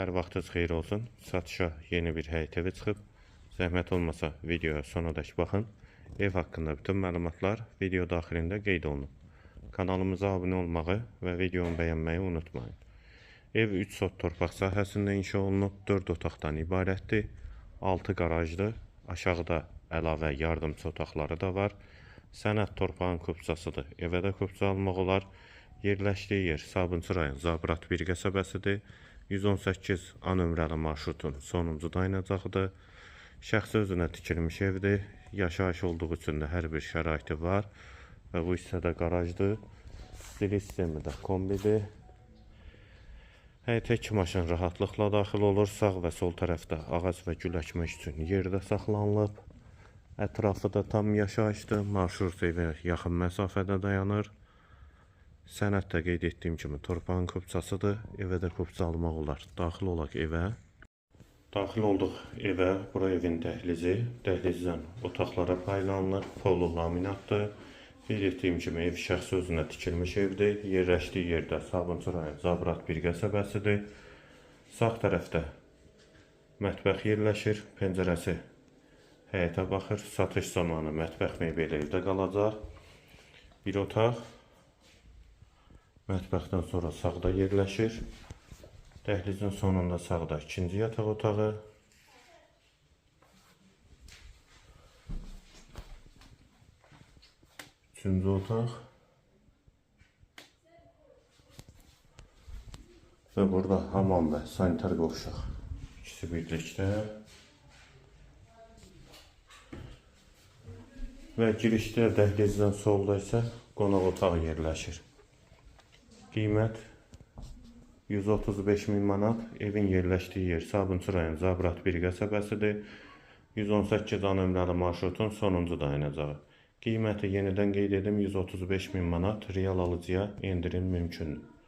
Hər vaxtınız xeyir olsun. Satışa yeni bir evi çıxıb. Zəhmət olmasa videoya sonadək baxın. Ev haqqında bütün məlumatlar video daxilində qeyd olunub. Kanalımıza abunə olmağı və videonu bəyənməyi unutmayın. Ev 3 sot torpaq sahəsində inşa olunub, 4 otaqdan ibarətdir. 6 qarajlı, aşağıda əlavə yardımçı otaqları da var. Sənəd torpağın kupçasıdır. Evə də kupça almaq olar. Yerləşdiyi yer Sabunçu rayon Zabrat 1 qəsəbəsidir. 118 A nömrəli marşrutun sonuncu dayanacağıdır. Şəxsi özünə tikilmiş evdir. Yaşayış olduğu üçün də hər bir şəraiti var və bu hissədə qarajdır. Zil sistemi də kombidir. Həyətə iki maşın rahatlıqla daxil olur. Sağ və sol tərəfdə ağac və gül əkmək üçün yerdə saxlanılıb. Ətrafı da tam yaşayışdır. Marşrut evə yaxın məsafədə dayanır. Sənəd də qeyd etdiyim kimi torpağın kupçasıdır. Evə də kupça almaq olar. Daxil olaq evə. Daxil olduq evə. Bura evin dəhlizi. Dəhlizdən otaqlara paylanılır. Polu laminatdır. Qeyd etdiyim kimi ev şəxsi özünə tikilmiş evdir. Yerləşdiyi yerdə Sabunçu rayon Zabrat bir qəsəbəsidir. Sağ tərəfdə mətbəx yerləşir. Pəncərəsi həyətə baxır. Satış zamanı mətbəx mebeli evdə qalacaq. Bir otaq Mətbəxdən sonra sağda yerləşir. Dəhlizin sonunda sağda ikinci yataq otağı. Üçüncü otaq. Və burada hamam və sanitar qovşaq ikisi birlikdə. Və girişdə dəhlizdən solda isə qonaq otağı yerləşir. Qiymət 135 min manat. Evin yerləşdiyi yer Sabunçu rayon Zabrat 1 qəsəbəsidir. 118 A nömrəli marşrutun sonuncu dayanacağı. Qiyməti yenidən qeyd edim 135 min manat. Real alıcıya endirim mümkündür.